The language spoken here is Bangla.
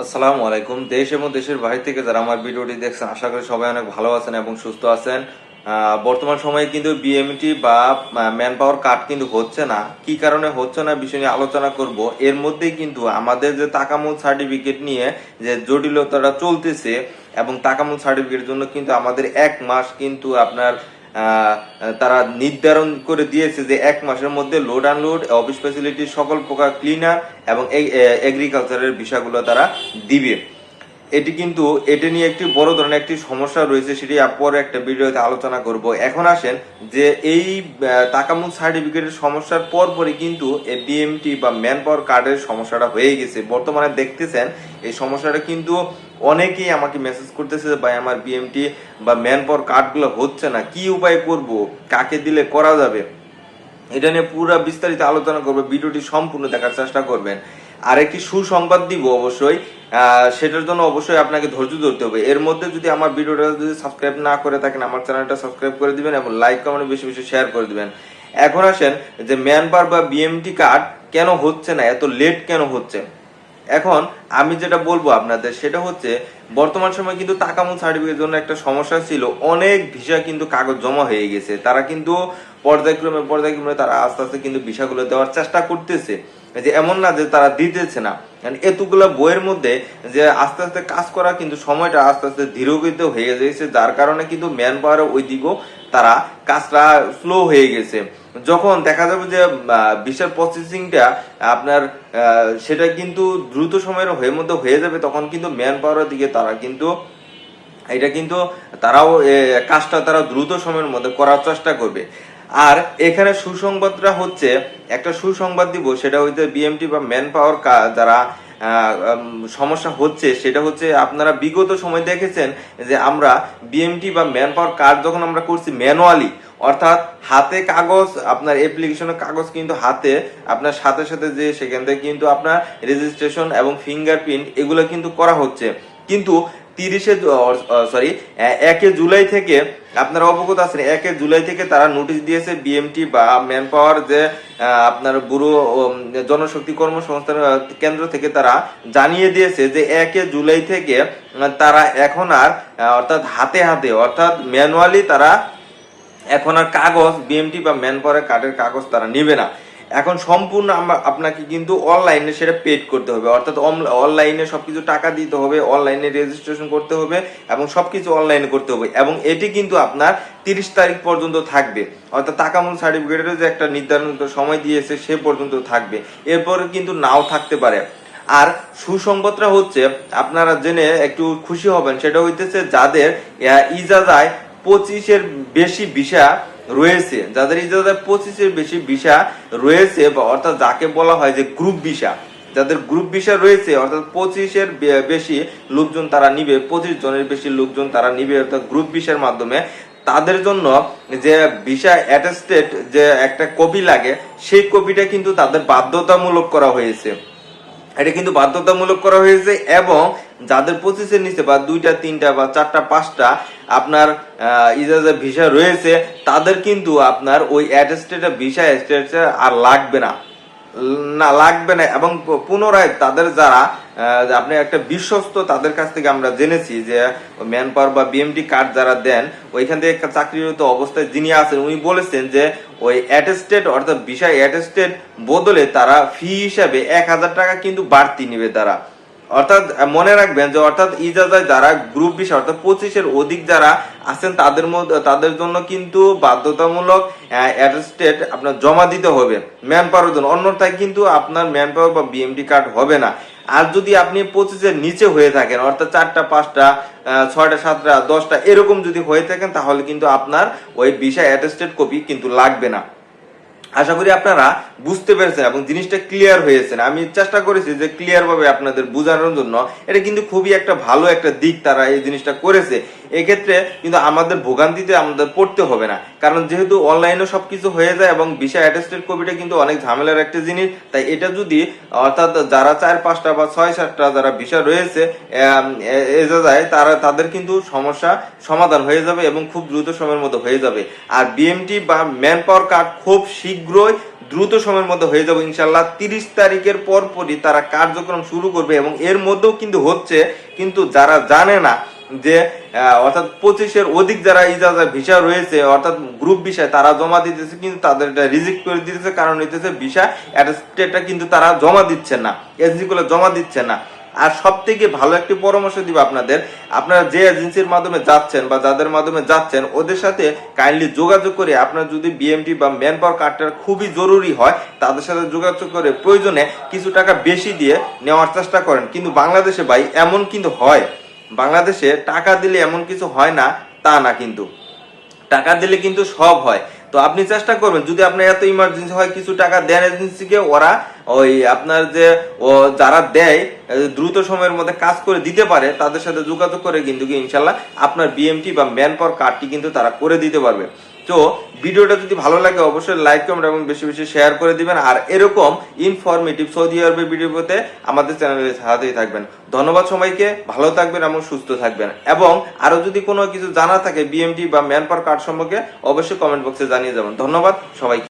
আসসালামু আলাইকুম। দেশ এবং দেশের বাইরে থেকে যারা আমার ভিডিওটি দেখছেন, আশা করি সবাই অনেক ভালো আছেন এবং সুস্থ আছেন। বর্তমান সময়ে কিন্তু বিএমটি বা ম্যান পাওয়ার কার্ড কিন্তু হচ্ছে না। কি কারণে হচ্ছে না বিষয় নিয়ে আলোচনা করব। এর মধ্যেই কিন্তু আমাদের যে তাকামুল সার্টিফিকেট নিয়ে যে জটিলতাটা চলতেছে এবং তাকামুল সার্টিফিকেটের জন্য কিন্তু আমাদের এক মাস কিন্তু আপনার তারা নির্ধারণ করে দিয়েছে যে এক মাসের মধ্যে লোড আনলোড অফিস ফ্যাসিলিটি সকল প্রকার ক্লিনার এবং এগ্রিকালচারের বিষয়গুলো তারা দিবে। এটি কিন্তু এটা নিয়ে একটি বড় ধরনের একটি সমস্যা রয়েছে সেটি পরে একটা ভিডিওতে আলোচনা করব। এখন আসেন যে এই আহ, তাকামুল সার্টিফিকেটের সমস্যার পরপরই কিন্তু এই বিএমটি বা ম্যান পাওয়ার কার্ডের সমস্যাটা হয়ে গেছে। বর্তমানে দেখতেছেন এই সমস্যাটা কিন্তু অনেকেই আমাকে মেসেজ করতেছে যে ভাই আমার বিএমটি বা ম্যান পাওয়ার কার্ডগুলো হচ্ছে না কি উপায় করব? কাকে দিলে করা যাবে? এটা নিয়ে পুরো বিস্তারিত আলোচনা করব ভিডিওটি সম্পূর্ণ দেখার চেষ্টা করবেন। আর একটি সুসংবাদ দিব অবশ্যই সেটার জন্য অবশ্যই আপনাকে ধৈর্য ধরতে হবে। এর মধ্যে যদি আমার ভিডিওটা যদি সাবস্ক্রাইব না করে থাকেন, আমার চ্যানেলটা সাবস্ক্রাইব করে দিবেন এবং লাইক কমেন্ট বেশি বেশি শেয়ার করে দিবেন। এখন আসেন যে ম্যানপার বা বিএমটি কার্ড কেন হচ্ছে না, এত লেট কেন হচ্ছে? এখন আমি যেটা বলব আপনাদের, সেটা হচ্ছে বর্তমান সময় কিন্তু তাকামুল সার্টিফিকেটের জন্য একটা সমস্যা ছিল। অনেক ভিসা কিন্তু কাগজ জমা হয়ে গেছে। তারা কিন্তু পর্যায়ক্রমে পর্যায়ক্রমে তারা আস্তে আস্তে কিন্তু ভিসাগুলো দেওয়ার চেষ্টা করতেছে। যে এমন না যে তারা দিতেছে না। এতগুলো বইয়ের মধ্যে যে আস্তে আস্তে কাজ করা কিন্তু সময়টা আস্তে আস্তে ধীরগতিত হয়ে যাচ্ছে যার কারণে কিন্তু ম্যান পাওয়ারের ওই দিকেও তারা কাজটা স্লো হয়ে গেছে। যখন দেখা যাবে যে বিশাল প্রসেসিংটা আপনার সেটা কিন্তু দ্রুত সময়ের হয়ে মধ্যে হয়ে যাবে, তখন কিন্তু ম্যান পাওয়ারের দিকে তারা কিন্তু, এটা কিন্তু তারাও কাজটা তারা দ্রুত সময়ের মধ্যে করার চেষ্টা করবে। আর এখানে সুসংবাদটা হচ্ছে, একটা সুসংবাদ দিব, সেটা হচ্ছে বিএমটি বা ম্যান পাওয়ার যারা সমস্যা হচ্ছে, সেটা হচ্ছে আপনারা বিগত সময় দেখেছেন যে আমরা বিএমটি বা ম্যান পাওয়ার কার্ড যখন আমরা করছি ম্যানুয়ালি, অর্থাৎ হাতে কাগজ, আপনার অ্যাপ্লিকেশনের কাগজ কিন্তু হাতে, আপনার সাথে সাথে যে সেখান থেকে কিন্তু আপনার রেজিস্ট্রেশন এবং ফিঙ্গারপ্রিন্ট এগুলো কিন্তু করা হচ্ছে। কিন্তু তিরিশে সরি একে জুলাই থেকে, আপনারা অবগত আছেন, একে জুলাই থেকে তারা নোটিশ দিয়েছে বিএমটি বা ম্যান পাওয়ার যে আপনার ব্যুরো জনশক্তি কর্মসংস্থান কেন্দ্র থেকে তারা জানিয়ে দিয়েছে যে একে জুলাই থেকে তারা এখন আর অর্থাৎ হাতে হাতে, অর্থাৎ ম্যানুয়ালি তারা এখন আর কাগজ বিএমটি বা ম্যান পাওয়ারের কার্ডের কাগজ তারা নেবে না। এখন সম্পূর্ণ আমরা- আপনাকে কিন্তু অনলাইনে সেটা পেড করতে হবে। অর্থাৎ অনলাইনে সবকিছু টাকা দিতে হবে, অনলাইনে রেজিস্ট্রেশন করতে হবে এবং সবকিছু অনলাইনে করতে হবে এবং এটি কিন্তু আপনার তিরিশ তারিখ পর্যন্ত থাকবে। অর্থাৎ তাকামূল সার্টিফিকেটের যে একটা নির্ধারিত সময় দিয়েছে সে পর্যন্ত থাকবে। এরপরে কিন্তু নাও থাকতে পারে। আর সুসংবাদটা হচ্ছে, আপনারা জেনে একটু খুশি হবেন, সেটা হইতেছে যাদের ইজাজায় পঁচিশের বেশি ভিসা রয়েছে, যাদের ইজাজায় পঁচিশের বেশি ভিসা রয়েছে বা অর্থাৎ যাকে বলা হয় যে গ্রুপ ভিসা, যাদের গ্রুপ ভিসা রয়েছে, অর্থাৎ পঁচিশের বেশি লোকজন তারা নিবে, পঁচিশ জনের বেশি লোকজন তারা নিবে, অর্থাৎ গ্রুপ ভিসার মাধ্যমে, তাদের জন্য যে ভিসা অ্যাটেস্টেড যে একটা কপি লাগে, সেই কপিটা কিন্তু তাদের বাধ্যতামূলক করা হয়েছে। এটা কিন্তু বাধ্যতামূলক করা হয়েছে এবং যাদের পঁচিশের নিচে বা দুইটা, তিনটা বা চারটা, পাঁচটা আপনার ইজাজা ভিসা রয়েছে, তাদের কিন্তু আপনার ওই অ্যাটেস্টেড ভিসা স্টেটাস আর লাগবে না। না, লাগবে না এবং পুনরায় তাদের যারা আপনি একটা বিশ্বস্ত তাদের কাছ থেকে আমরা জেনেছি যে ম্যান পাওয়ার বা বিএমটি কার্ড যারা দেন, ওইখান থেকে চাকরিরত অবস্থায় যিনি আছেন, উনি বলেছেন যে ওই অ্যাটেস্টেড অর্থাৎ বিষয় অ্যাটেস্টেড বদলে তারা ফি হিসাবে এক হাজার টাকা কিন্তু বাড়তি নেবে তারা। অর্থাৎ মনে রাখবেন যে অর্থাৎ ইজাজায় যারা গ্রুপ বিষয় অর্থাৎ পঁচিশের অধিক যারা আছেন, তাদের মধ্যে, তাদের জন্য কিন্তু বাধ্যতামূলক অ্যাটেস্টেড আপনার জমা দিতে হবে। ম্যান পাওয়ার জন্য। অন্যথায় কিন্তু আপনার ম্যান পাওয়ার বা বিএমডি কার্ড হবে না। আর যদি আপনি পঁচিশের নিচে হয়ে থাকেন, অর্থাৎ চারটা, পাঁচটা ছয়টা, সাতটা, দশটা, এরকম যদি হয়ে থাকেন, তাহলে কিন্তু আপনার ওই বিষয় অ্যাটেস্টেড কপি কিন্তু লাগবে না। আশা করি আপনারা বুঝতে পেরেছেন এবং জিনিসটা ক্লিয়ার হয়েছেন। আমি চেষ্টা করেছি যে ক্লিয়ার ভাবে আপনাদের বোঝানোর জন্য। এটা কিন্তু খুবই একটা ভালো একটা দিক তারা এই জিনিসটা করেছে। এক্ষেত্রে কিন্তু আমাদের ভোগান্তিতে আমাদের পড়তে হবে না। কারণ যেহেতু অনলাইনে সবকিছু হয়ে যায় এবং ভিসা অ্যাটেস্টেড কপিটা কিন্তু অনেক ঝামেলার একটা জিনিস। তাই এটা যদি, অর্থাৎ যারা চার, পাঁচটা বা ছয়, সাতটা যারা ভিসা রয়েছে এজা যায় তারা, তাদের কিন্তু সমস্যা সমাধান হয়ে যাবে এবং খুব দ্রুত সময়ের মধ্যে হয়ে যাবে। আর বিএমটি বা ম্যান পাওয়ার কার্ড খুব শীঘ্রই দ্রুত সময়ের মধ্যে হয়ে যাবে ইনশাল্লাহ তিরিশ তারিখের পরপরই তারা কার্যক্রম শুরু করবে এবং এর মধ্যেও কিন্তু হচ্ছে, কিন্তু যারা জানে না যে অর্থাৎ পঁচিশের অধিক যারা ইজাজা ভিসা রয়েছে, অর্থাৎ গ্রুপ ভিসায় তারা জমা দিতেছে, কিন্তু তাদের এটা রিজেক্ট করে দিতেছে, কারণ হইতেছে ভিসা অ্যাটেস্টেডটা কিন্তু তারা জমা দিচ্ছে না এজেন্সি গুলো জমা দিচ্ছে না। আর সব থেকে ভালো একটি পরামর্শ দিব আপনাদের, আপনারা যে এজেন্সির মাধ্যমে যাচ্ছেন বা যাদের মাধ্যমে যাচ্ছেন, ওদের সাথে কাইন্ডলি যোগাযোগ করে আপনার যদি বিএমটি বা ম্যান পাওয়ার কার্ডটা খুবই জরুরি হয়, তাদের সাথে যোগাযোগ করে প্রয়োজনে কিছু টাকা বেশি দিয়ে নেওয়ার চেষ্টা করেন। কিন্তু বাংলাদেশে ভাই, এমন কিন্তু হয়। বাংলাদেশে টাকা দিলে এমন কিছু হয় না, তা না কিন্তু। টাকা দিলে কিন্তু সব হয়। তো আপনি চেষ্টা করবেন, যদি আপনার এত ইমার্জেন্সি হয়, কিছু টাকা দেন এজেন্সিকে ওরা ওই আপনার যে, ও যারা দেয় দ্রুত সময়ের মধ্যে কাজ করে দিতে পারে, তাদের সাথে যোগাযোগ করে কিন্তু ইনশাল্লাহ আপনার বিএমটি বা ম্যান পাওয়ার কার্ডটি কিন্তু তারা করে দিতে পারবে। তো ভিডিওটা যদি ভালো লাগে, অবশ্যই লাইক কমেন্ট এবং বেশি বেশি শেয়ার করে দিবেন। আর এরকম ইনফরমেটিভ সৌদি আরবের ভিডিও আমাদের চ্যানেলে সাথেই থাকবেন। ধন্যবাদ সবাইকে, ভালো থাকবেন এবং সুস্থ থাকবেন। এবং আরও যদি কোনো কিছু জানা থাকে বিএমটি বা ম্যানপার কার্ড সম্পর্কে, অবশ্যই কমেন্ট বক্সে জানিয়ে যাবেন। ধন্যবাদ সবাইকে।